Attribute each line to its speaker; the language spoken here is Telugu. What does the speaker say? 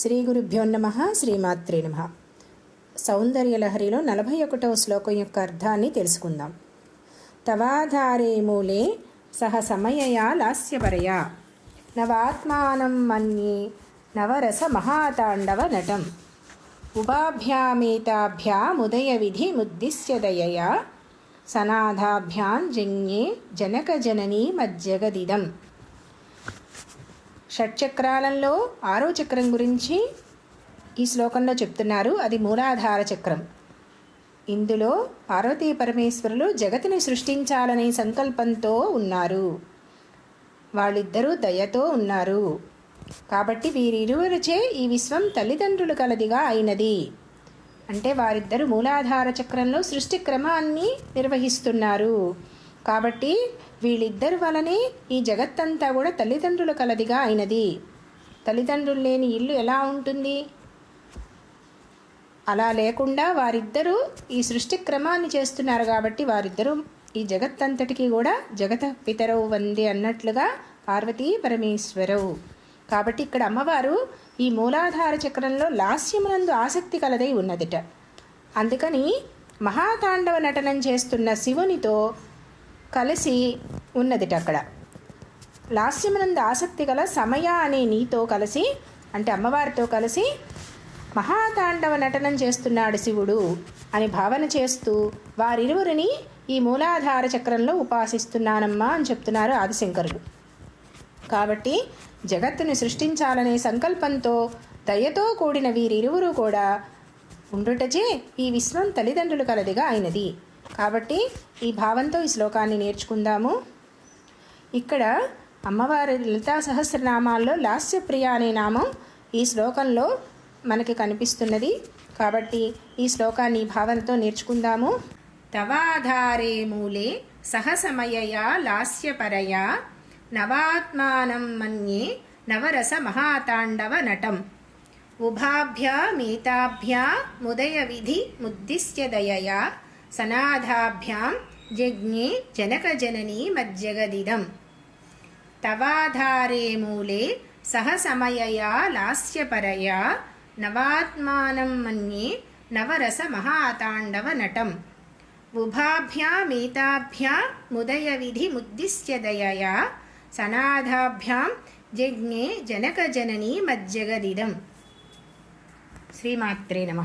Speaker 1: శ్రీ గురుభ్యో నమ శ్రీమాత్రే నమ. సౌందర్యలహరిలో నలభై ఒకటవ శ్లోకం యొక్క అర్థాన్ని తెలుసుకుందాం. తవాధారే మూలే సహ సమయయా లాస్యపరయా. నవాత్మానం మన్యే నవరస మహాతాండవ నటం. ఉభాభ్యామేతాభ్యాముదయ విధి ముద్దిశ్యదయయా సనాథాభ్యాం జన్యే జనకజననీ మజ్జగదిదం. షట్చక్రాలలో ఆరో చక్రం గురించి ఈ శ్లోకంలో చెప్తున్నారు. అది మూలాధార చక్రం. ఇందులో పార్వతీ పరమేశ్వరులు జగతిని సృష్టించాలనే సంకల్పంతో ఉన్నారు. వాళ్ళిద్దరూ దయతో ఉన్నారు. కాబట్టి వీరిరువురిచే ఈ విశ్వం తల్లిదండ్రులు కలదిగా అయినది. అంటే వారిద్దరు మూలాధార చక్రంలో సృష్టి క్రమాన్ని నిర్వహిస్తున్నారు. కాబట్టి వీళ్ళిద్దరి వలనే ఈ జగత్తంతా కూడా తల్లిదండ్రుల కలదిగా అయినది. తల్లిదండ్రులు లేని ఇల్లు ఎలా ఉంటుంది? అలా లేకుండా వారిద్దరూ ఈ సృష్టి క్రమాన్ని చేస్తున్నారు కాబట్టి వారిద్దరూ ఈ జగత్తంతటికి కూడా జగత పితరవు వంది అన్నట్లుగా పార్వతీ పరమేశ్వరవు కాబట్టి ఇక్కడ అమ్మవారు ఈ మూలాధార చక్రంలో లాస్యమునందు ఆసక్తి కలదై ఉన్నదిట. అందుకని మహాతాండవ నటనం చేస్తున్న శివునితో కలిసి ఉన్నదిట అక్కడ. లాస్యమునందు ఆసక్తి గల సమయ అనే నీతో కలిసి అంటే అమ్మవారితో కలిసి మహాతాండవ నటనం చేస్తున్నాడు శివుడు అని భావన చేస్తూ వారిరువురిని ఈ మూలాధార చక్రంలో ఉపాసిస్తున్నానమ్మా అని చెప్తున్నారు ఆదిశంకరుడు కాబట్టి జగత్తుని సృష్టించాలనే సంకల్పంతో దయతో కూడిన వీరిరువురు కూడా ఉండుటచే ఈ విశ్వం తల్లిదండ్రులు కలదిగా అయినది. కాబట్టి ఈ భావంతో ఈ శ్లోకాన్ని నేర్చుకుందాము. ఇక్కడ అమ్మవారి లలితా సహస్రనామాల్లో లాస్యప్రియ అనే నామం ఈ శ్లోకంలో మనకి కనిపిస్తున్నది. కాబట్టి ఈ శ్లోకాన్ని భావనతో నేర్చుకుందాము. తవాధారే మూలే సహసమయయా లాస్యపరయా నవాత్మానం మన్యే నవరస మహాతాండవ నటం. ఉభాభ్యామేతాభ్యా ముదయ విధి ముద్దిశ్య దయయా సనాథాభ్యాం జజ్ఞే జనకజననీ మజ్జగదిదం తవాధారే మూలే సహసమయయా లాస్యపరయా నవాత్మానం మన్యే నవరస మహాతాండవ నటం ఉభాభ్యామేతాభ్యా ముదయ విధి ముద్దిశ్య సనాథాభ్యాం జజ్ఞే జనకజననీ మజ్జగదిదం శ్రీమాత్రే నమ.